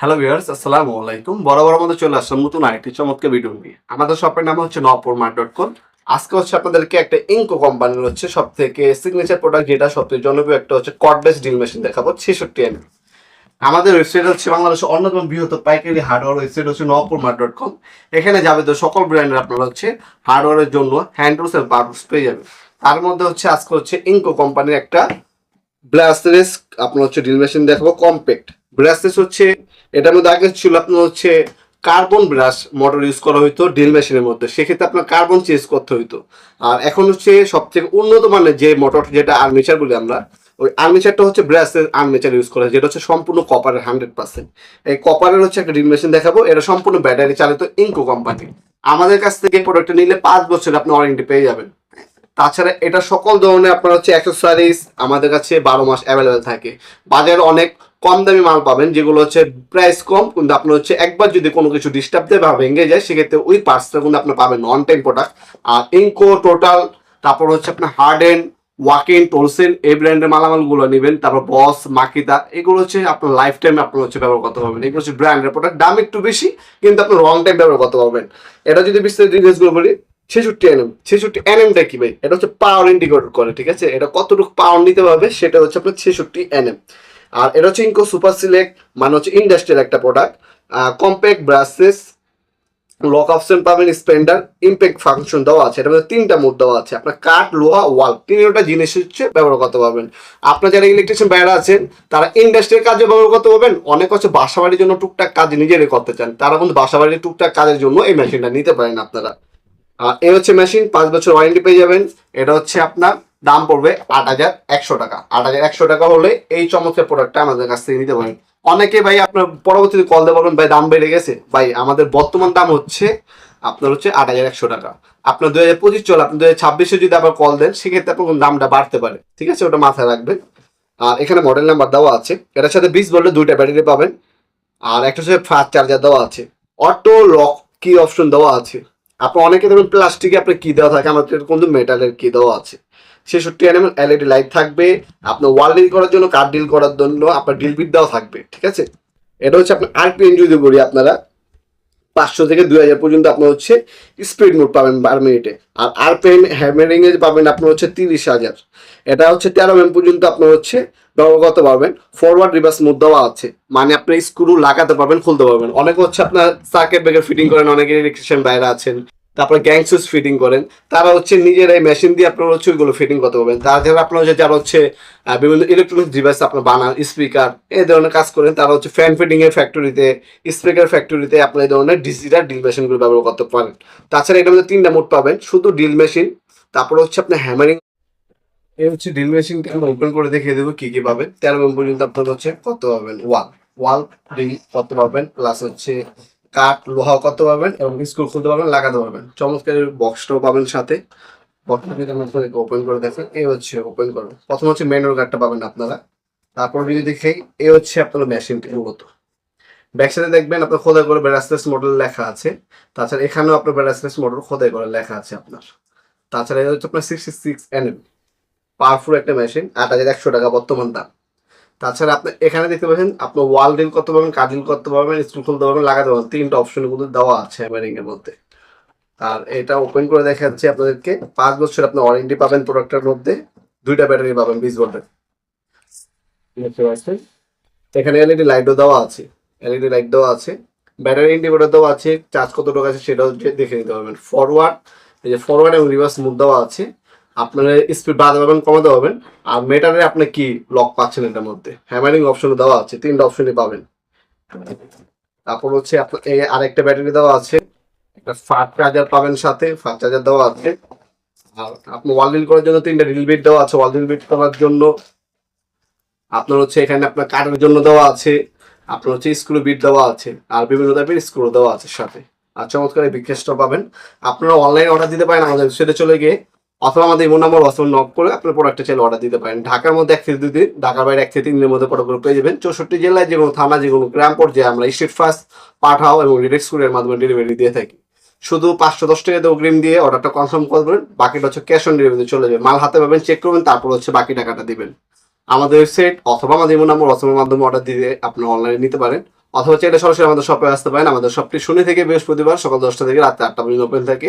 Hello viewers আসসালামু আলাইকুম। বরাবর আমাদের চলে আসলাম নতুন আরেকটি চমৎকার ভিডিও নিয়ে। আমাদের শপের নাম হচ্ছে নপুর মার্ট ডট কম আজকে হচ্ছে আপনাদেরকে একটা ইঙ্কো কোম্পানির হচ্ছে সব থেকে সিগনেচার প্রোডাক্ট যেটা সব থেকে জনপ্রিয় একটা হচ্ছে কটবেস ডিল মেশিন দেখাবো, ছেষট্টি এম আমাদের ওয়েবসাইট হচ্ছে বাংলাদেশের অন্যতম বৃহত্তম পাইকারি হার্ডওয়্যার ওয়েবসাইট হচ্ছে নপুর মার্ট ডট কম এখানে যাবে তো সকল ব্র্যান্ডের আপনারা হচ্ছে হার্ডওয়্যারের জন্য হ্যান্ড টুলস এন্ড পার্টস পেয়ে যাবেন। তার মধ্যে হচ্ছে আজকে হচ্ছে ইঙ্কো কোম্পানির একটা ব্রাসলেস আপনার হচ্ছে ড্রিল মেশিন দেখাবো কম্প্যাক্ট ব্রাসলেস হচ্ছে এটার মধ্যে আগে ছিল আপনার হচ্ছে কার্বন ব্রাশ মোটর ইউজ করা হইতো ড্রিল মেশিনের মধ্যে। সেক্ষেত্রে আপনার কার্বন চেঞ্জ করতে হইতো। আর এখন হচ্ছে সব থেকে উন্নত মানের যে মোটর যেটা আর্মিচার বলি আমরা ওই আর্মিচারটা হচ্ছে ব্রাসের আর্মিচার ইউজ করা হয়, যেটা হচ্ছে সম্পূর্ণ কপারের হান্ড্রেড পার্সেন্ট এই কপারের হচ্ছে একটা ড্রিল মেশিন দেখাবো এটা সম্পূর্ণ ব্যাটারি চালিত ইনকো কোম্পানি আমাদের কাছ থেকে প্রোডাক্টটা নিলে পাঁচ বছর আপনি ওয়ারেন্টি পেয়ে যাবেন। তাছাড়া এটা সকল ধরনের আপনার হচ্ছে অ্যাক্সেসরিজ আমাদের কাছে বারো মাস অ্যাভেলেবেল থাকে। বাজারে অনেক কম দামি মাল পাবেন, যেগুলো হচ্ছে প্রাইস কম, কিন্তু আপনার হচ্ছে একবার যদি কোনো কিছু ডিস্টার্ব দেয় বা ভেঙে যায়, সেক্ষেত্রে ওই পার্টসটা কিন্তু আপনি পাবেন অন টাইম প্রোডাক্ট আর ইনকো টোটাল তারপর হচ্ছে আপনার হার্ডেন ওয়াকিন টোলসেন এই ব্র্যান্ডের মালামালগুলো নেবেন। তারপর বস মাকিদা এগুলো হচ্ছে আপনার লাইফ টাইম আপনার হচ্ছে ব্যবহার করতে পারবেন। এগুলো হচ্ছে ব্র্যান্ডের প্রোডাক্ট দাম একটু বেশি, কিন্তু আপনি লং টাইম ব্যবহার করতে পারবেন। এটা যদি বিস্তারিত ডিটেলসগুলো বলি, ছেষট্টি এনএম ছেষট্টি এনএমটা কি ভাই? এটা হচ্ছে পাওয়ার ইন্ডিকেটর করে, ঠিক আছে? এটা কতটুকু পাওয়ার নিতে পারবে, সেটা হচ্ছে আপনার ছেষট্টি এনএম আর এটা হচ্ছে ইনকো সুপার সিলেক্ট মানে হচ্ছে ইন্ডাস্ট্রিয়াল একটা product compact brasses lock option পাবেন স্পেন্ডার ইম্প্যাক্ট ফাংশন দেওয়া আছে। এটা মধ্যে তিনটা মোড দেওয়া আছে। আপনার কাঠ, লোহা ওয়াল তিনটা জিনিস হচ্ছে ব্যবহার করতে পারবেন। আপনার যারা ইলেকট্রিশিয়ান বাইরে আছেন, তারা ইন্ডাস্ট্রির কাজে ব্যবহার করতে পারবেন। অনেক হচ্ছে বাসা বাড়ির জন্য টুকটাক কাজ নিজেরাই করতে চান। তারা কিন্তু বাসাবাড়ির টুকটাক কাজের জন্য এই মেশিনটা নিতে পারেন আপনারা। আর এই হচ্ছে মেশিন পাঁচ বছর ওয়ারেন্টি পেয়ে যাবেন। এটা হচ্ছে আপনার দাম পড়বে আট হাজার একশো টাকা। আট হাজার একশো টাকা হলে এই চমৎকার প্রোডাক্টটা আমাদের কাছ থেকে নিতে পারেন। অনেকে ভাই আপনার পরবর্তীতে কল দিয়ে বলবেন ভাই দাম বেড়ে গেছে। ভাই, আমাদের বর্তমান দাম হচ্ছে, আপনার হচ্ছে আট হাজার একশো টাকা। আপনার দু হাজার পঁচিশ চল, আপনি দু হাজার ছাব্বিশে যদি আবার কল দেন, সেক্ষেত্রে আপনার দামটা বাড়তে পারে। ঠিক আছে? ওটা মাথায় রাখবেন। আর এখানে মডেল নাম্বার দেওয়া আছে। এটার সাথে বিশ বললে দুইটা ব্যাটারি পাবেন। আর একটা সাথে ফাস্ট চার্জার দেওয়া আছে। অটো লক কি অপশন দেওয়া আছে। আপনার অনেকে দেখবেন প্লাস্টিকে আপনার কি দেওয়া থাকে। আমাদের কিন্তু মেটালের কি দেওয়া আছে। ছেষট্টি এনএম এলইডি লাইট থাকবে। আপনার ওয়াল ডিল করার জন্য কার্ড ডিল করার জন্য আপনার ডিল দেওয়া থাকবে, ঠিক আছে? এটা হচ্ছে আপনার আর আরপিএন যদি বলি আপনারা। পাঁচশো থেকে দুই হাজার পর্যন্ত আপনার হচ্ছে স্পিড মোড পাবেন বারো মিনিটে আর আরপিএম হ্যামারিং এ পাবেন আপনার হচ্ছে তিরিশ হাজার। এটা হচ্ছে তেরো এম পর্যন্ত আপনার হচ্ছে ব্যবহার করতে পারবেন ফরওয়ার্ড রিভার্স মোড দেওয়া আছে। মানে আপনি স্ক্রু লাগাতে পারবেন, খুলতে পারবেন। অনেকে হচ্ছে আপনার সার্কেট ব্রেকার ফিটিং করেন অনেকে ইলেকট্রিশিয়ান বাইরে আছেন। তারপরে গ্যাং সুইচ ফিটিং করেন। তারা হচ্ছে নিজেরাই মেশিন দিয়ে আপনার হচ্ছে ওইগুলো ফিটিং করতে পারবেন। তাছাড়া আপনার হচ্ছে, যারা হচ্ছে বিভিন্ন ইলেকট্রনিক্স ডিভাইস আপনার বানান স্পিকার এই ধরনের কাজ করেন, তারা হচ্ছে ফ্যান ফিটিং এর ফ্যাক্টরিতে স্পিকার ফ্যাক্টরিতে আপনার এই ধরনের ডিজিটাল ডিল মেশিনগুলো ব্যবহার করতে পারেন। তাছাড়া এটার মধ্যে তিনটা মোড পাবেন, শুধু ডিল মেশিন তারপর হচ্ছে আপনার হ্যামারিং এই হচ্ছে ড্রিল মেশিনটা আমি ওপেন করে দেখিয়ে দেবো কি কি পাবেন। তেরো পর্যন্ত আপনার হচ্ছে কত পাবেন? ওয়াল ওয়াল ড্রিল কত পাবেন? প্লাস হচ্ছে কাঠ, লোহা করতে পাবেন এবং স্ক্রু খুলতে পারবেন, লাগাতে পারবেন। চমৎকার বক্সটাও পাবেন সাথে। বক্সটা ওপেন করে দেখেন এই হচ্ছে ওপেন করুন প্রথম হচ্ছে মেনুর কার্ডটা পাবেন আপনারা। তারপর যদি দেখে এই হচ্ছে আপনার মেশিনটি মূলত। ব্যাকসাইডে দেখবেন আপনার খোদাই করে ব্যারাসলেস মডেল লেখা আছে। তাছাড়া এখানেও আপনার ব্যারাসলেস মডেল খোদাই করে লেখা আছে আপনার। তাছাড়া এই হচ্ছে আপনার সিক্সটি সিক্স এনএম পাওয়ারফুল একটা মেশিন আট হাজার একশো টাকা বর্তমান দাম। তাছাড়া আপনি এখানে দেখতে পাচ্ছেন, আপনার ওয়াল ডিল করতে পারবেন কাটিং করতে পারবেন স্ক্রু খুলতে পারবেন, লাগাতে পারবেন। তিনটা অপশন কিন্তু দেওয়া আছে হ্যামারিং এর মধ্যে। আর এটা ওপেন করে দেখাচ্ছি আপনাদেরকে। পাঁচ বছর আপনি ওয়ারেন্টি পাবেন প্রোডাক্টের মধ্যে। দুইটা ব্যাটারি পাবেন, বিশ ভোল্টের এখানে এলইডি লাইটও দেওয়া আছে। এলইডি লাইট দেওয়া আছে। ব্যাটারি ইন্ডিকেটর দেওয়া আছে। চার্জ কত টাকা আছে সেটাও দেখে নিতে পারবেন। ফরওয়ার্ড এই যে ফরওয়ার্ড এবং রিভার্স মুড দেওয়া আছে। আপনার স্পিড বাড়াতে পারবেন, কমাতে পারবেন। আর মেটারে আপনি কি লক পাচ্ছেন এটার মধ্যে? হ্যামারিং অপশন দেওয়া আছে, তিনটা অপশনই পাবেন। তারপর হচ্ছে আপনার আরেকটা ব্যাটারি দেওয়া আছে, একটা ফাস্ট চার্জার পাবেন সাথে ফাস্ট চার্জার দেওয়া আছে। আর আপনি ওয়াল ডিল করার জন্য তিনটা রিল বিট দেওয়া আছে ওয়াল ডিল বিট করার জন্য। আপনার হচ্ছে এখানে আপনার কাটার জন্য দেওয়া আছে, আপনার হচ্ছে স্ক্রু বিট দেওয়া আছে, আর বিভিন্ন টাইপের স্ক্রু দেওয়া আছে সাথে। আর চমৎকার এই বিকেশটা পাবেন। আপনারা অনলাইন অর্ডার দিতে পারেন আমাদের ওয়েবসাইটে চলে গিয়ে। অথবা আমাদের ইমো নাম্বার অথবা নক করে আপনার প্রোডাক্টটা চাইলে অর্ডার দিতে পারেন। ঢাকার মধ্যে এক থেকে দুই দিন, ঢাকার বাইরে এক থেকে তিন দিনের মধ্যে প্রোডাক্টগুলো পেয়ে যাবেন। চৌষট্টি জেলায় যে কোনো থানা যে কোনো গ্রাম পর্যায়ে আমরা স্ট্রিট ফাস্ট পাঠাও এবং রিডেক্স কুরিয়ার মাধ্যমে ডেলিভারি দিয়ে থাকি। শুধু পাঁচশো দশ টাকা অগ্রিম দিয়ে অর্ডারটা কনফার্ম করবেন বাকিটা হচ্ছে ক্যাশ অন ডেলিভারি চলে যাবে। মাল হাতে পাবেন চেক করবেন, তারপর হচ্ছে বাকি টাকাটা দিবেন। আমাদের ওয়েবসাইট অথবা আমাদের ইমো নাম্বার অথবা মাধ্যমে অর্ডার দিয়ে আপনি অনলাইনে নিতে পারেন। অথবা চাইলে সরাসরি আমাদের শপে আসতে পারেন। আমাদের শপটি শনি থেকে বৃহস্পতিবার সকাল দশটা থেকে রাত আটটা পর্যন্ত ওপেন থাকে।